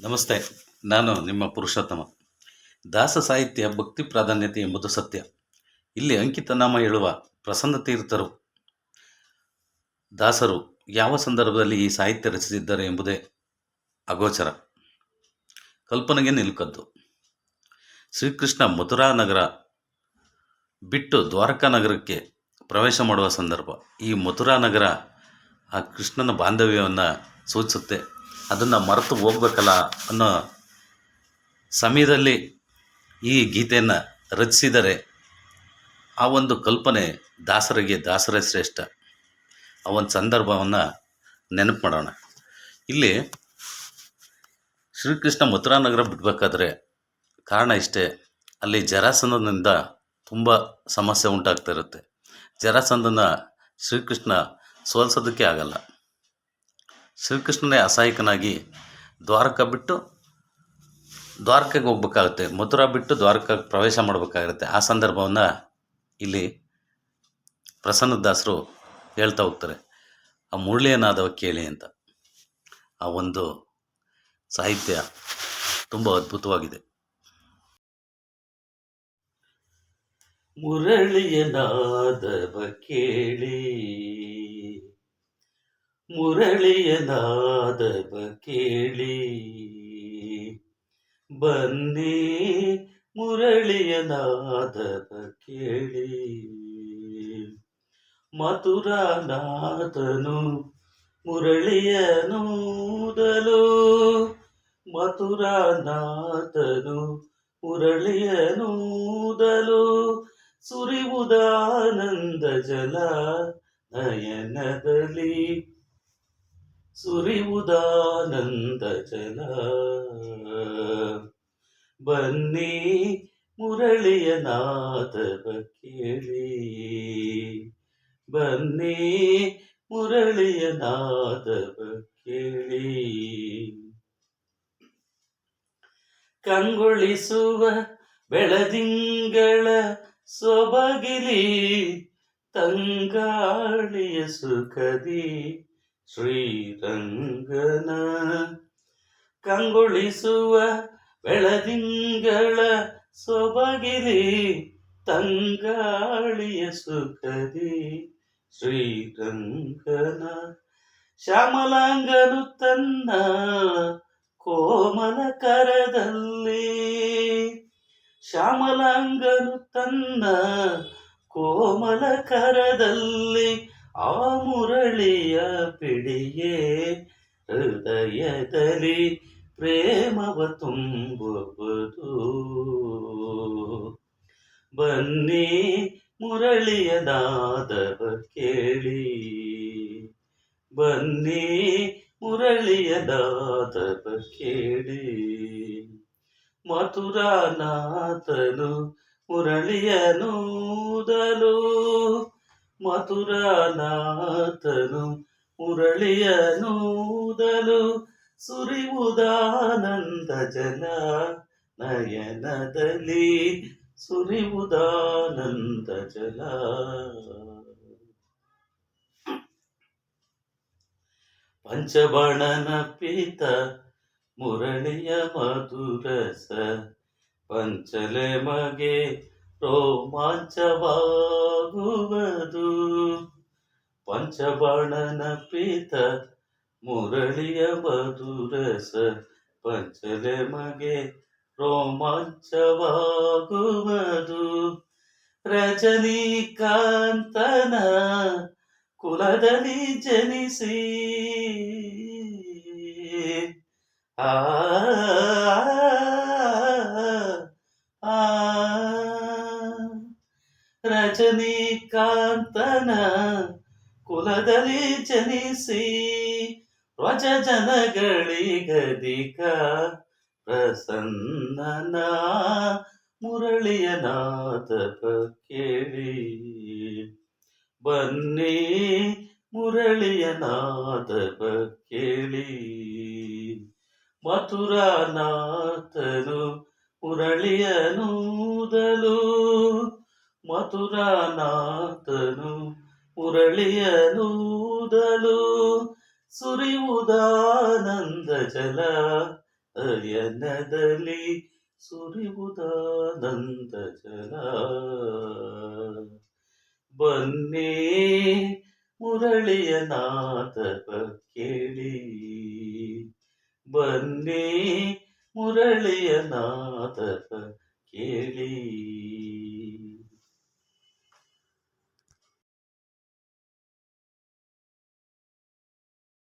ನಮಸ್ತೆ, ನಾನು ನಿಮ್ಮ ಪುರುಷೋತ್ತಮ. ದಾಸ ಸಾಹಿತ್ಯ, ಭಕ್ತಿ ಪ್ರಾಧಾನ್ಯತೆ ಎಂಬುದು ಸತ್ಯ. ಇಲ್ಲಿ ಅಂಕಿತನಾಮ ಹೇಳುವ ಪ್ರಸನ್ನ ತೀರ್ಥರು. ದಾಸರು ಯಾವ ಸಂದರ್ಭದಲ್ಲಿ ಈ ಸಾಹಿತ್ಯ ರಚಿಸಿದ್ದಾರೆ ಎಂಬುದೇ ಅಗೋಚರ. ಕಲ್ಪನೆಗೆ ನಿಲುಕದ್ದು. ಶ್ರೀಕೃಷ್ಣ ಮಥುರಾ ನಗರ ಬಿಟ್ಟು ದ್ವಾರಕಾ ನಗರಕ್ಕೆ ಪ್ರವೇಶ ಮಾಡುವ ಸಂದರ್ಭ. ಈ ಮಥುರಾ ನಗರ ಆ ಕೃಷ್ಣನ ಬಾಂಧವ್ಯವನ್ನು ಸೂಚಿಸುತ್ತೆ. ಅದನ್ನು ಮರೆತು ಹೋಗ್ಬೇಕಲ್ಲ ಅನ್ನೋ ಸಮಯದಲ್ಲಿ ಈ ಗೀತೆಯನ್ನು ರಚಿಸಿದರೆ ಆ ಒಂದು ಕಲ್ಪನೆ ದಾಸರಿಗೆ, ದಾಸರೇ ಶ್ರೇಷ್ಠ. ಆ ಒಂದು ಸಂದರ್ಭವನ್ನು ನೆನಪು ಮಾಡೋಣ. ಇಲ್ಲಿ ಶ್ರೀಕೃಷ್ಣ ಮಥುರಾ ನಗರ ಬಿಡಬೇಕಾದ್ರೆ ಕಾರಣ ಇಷ್ಟೇ. ಅಲ್ಲಿ ಜರಾಸಂಧನಿಂದ ತುಂಬ ಸಮಸ್ಯೆ ಉಂಟಾಗ್ತಾ ಇರುತ್ತೆ. ಜರಾಸಂಧನ ಶ್ರೀಕೃಷ್ಣ ಸೋಲ್ಸೋದಕ್ಕೆ ಆಗಲ್ಲ. ಶ್ರೀಕೃಷ್ಣನೇ ಅಸಹಾಯಕನಾಗಿ ದ್ವಾರಕ ಬಿಟ್ಟು ದ್ವಾರಕೆಗೆ ಹೋಗ್ಬೇಕಾಗುತ್ತೆ. ಮಥುರಾ ಬಿಟ್ಟು ದ್ವಾರಕಕ್ಕೆ ಪ್ರವೇಶ ಮಾಡಬೇಕಾಗಿರುತ್ತೆ. ಆ ಸಂದರ್ಭವನ್ನು ಇಲ್ಲಿ ಪ್ರಸನ್ನದಾಸರು ಹೇಳ್ತಾ ಹೋಗ್ತಾರೆ. ಆ ಮುರಳಿಯನಾದವ ಕೇಳಿ ಅಂತ. ಆ ಒಂದು ಸಾಹಿತ್ಯ ತುಂಬ ಅದ್ಭುತವಾಗಿದೆ. ಮುರಳಿಯನಾದವ ಕೇಳಿ ಮುರಳಿಯನಾದವ ಕೇಳಿ. ಬನ್ನಿ ಮುರಳಿಯನಾದವ ಕೇಳಿ. ಮಥುರಾನಾಥನು ಮುರಳಿಯನೂದಲು ಮಥುರಾನಾಥನು ಮುರಳಿಯನೂದಲು ಸುರಿವುದಾನಂದ ಜಲ ನಯನದಲ್ಲಿ ಸುರಿವುದಾನಂದ ಜಲ. ಬನ್ನಿ ಮುರಳಿಯ ನಾದವ ಕೇಳಿ. ಬನ್ನಿ ಮುರಳಿಯ ನಾದವ ಕೇಳಿ. ಕಂಗೊಳಿಸುವ ಬೆಳದಿಂಗಳ ಸೊಬಗಿಲಿ, ತಂಗಾಳಿಯ ಸುಖದಿ. ಶ್ರೀರಂಗನ ಕಂಗೊಳಿಸುವ ಬೆಳದಿಂಗಳ ಸೊಬಗಿರಿ ತಂಗಾಳಿಯ ಸುಖದಿ. ಶ್ರೀರಂಗನ ಶ್ಯಾಮಲಾಂಗನು ತನ್ನ ಕೋಮಲ ಕರದಲ್ಲಿ. ಶ್ಯಾಮಲಾಂಗನು ತನ್ನ ಕೋಮಲ ಕರದಲ್ಲಿ ಆ ಮುರಳಿಯ ಪಿಡಿಯೇ ಹೃದಯದಲ್ಲಿ ಪ್ರೇಮವ ತುಂಬುವುದು. ಬನ್ನಿ ಮುರಳಿಯ ನಾದವ ಕೇಳಿ. ಬನ್ನಿ ಮುರಳಿಯ ನಾದವ ಕೇಳಿ. ಮಥುರಾನಾಥನು ಮುರಳಿಯನೂದಲು ಮಥುರಾನಾಥನು ಮುರಳಿಯನೂದಲು ಸುರಿವುದಾನಂದ ಜನ ನಯನದಲ್ಲಿ ಸುರಿವುದಾನಂದ ಜಲ ಪಂಚಬಣನ ಪೀತ ಮುರಳಿಯ ಮಧುರಸ ಪಂಚಲೆ ಮಗೆ ರೋಮಾಂಚವಾಗುವುದು ಪಂಚಬಾಣನ ಪೀತ ಮುರಳಿಯ ಮಧುರಸ ಪಂಚಲೆ ಮಗೆ ರೋಮಾಂಚವಾಗುವುದು ರಜನೀಕಾಂತನ ಕುಲದಲ್ಲಿ ಜನಿಸಿ ಆ ಆ ರಜನೀಕಾಂತನ ಕುಲದಲ್ಲಿ ಜನಿಸಿ ಧ್ವಜ ಜನಗಳಿಗದಿಕ ಪ್ರಸನ್ನನ ಮುರಳಿಯ ನಾದಪ ಕೇಳಿ. ಬನ್ನಿ ಮುರಳಿಯ ನಾದಪ ಕೇಳಿ. ಮಥುರಾನಾಥನು ಮುರಳಿಯನೂದಲು ಮಥುರಾನಾಥನು ಮುರಳಿಯನೂದಲು ಸುರಿಯುವುದಾನಂದ ಜಲ ಅಯನದಲ್ಲಿ ಸುರಿಯುವುದಾನಂದ ಜಲ ಬನ್ನಿ ಮುರಳಿಯ ನಾದವ ಕೇಳಿ, ಬನ್ನಿ ಮುರಳಿಯ ನಾದವ ಕೇಳಿ.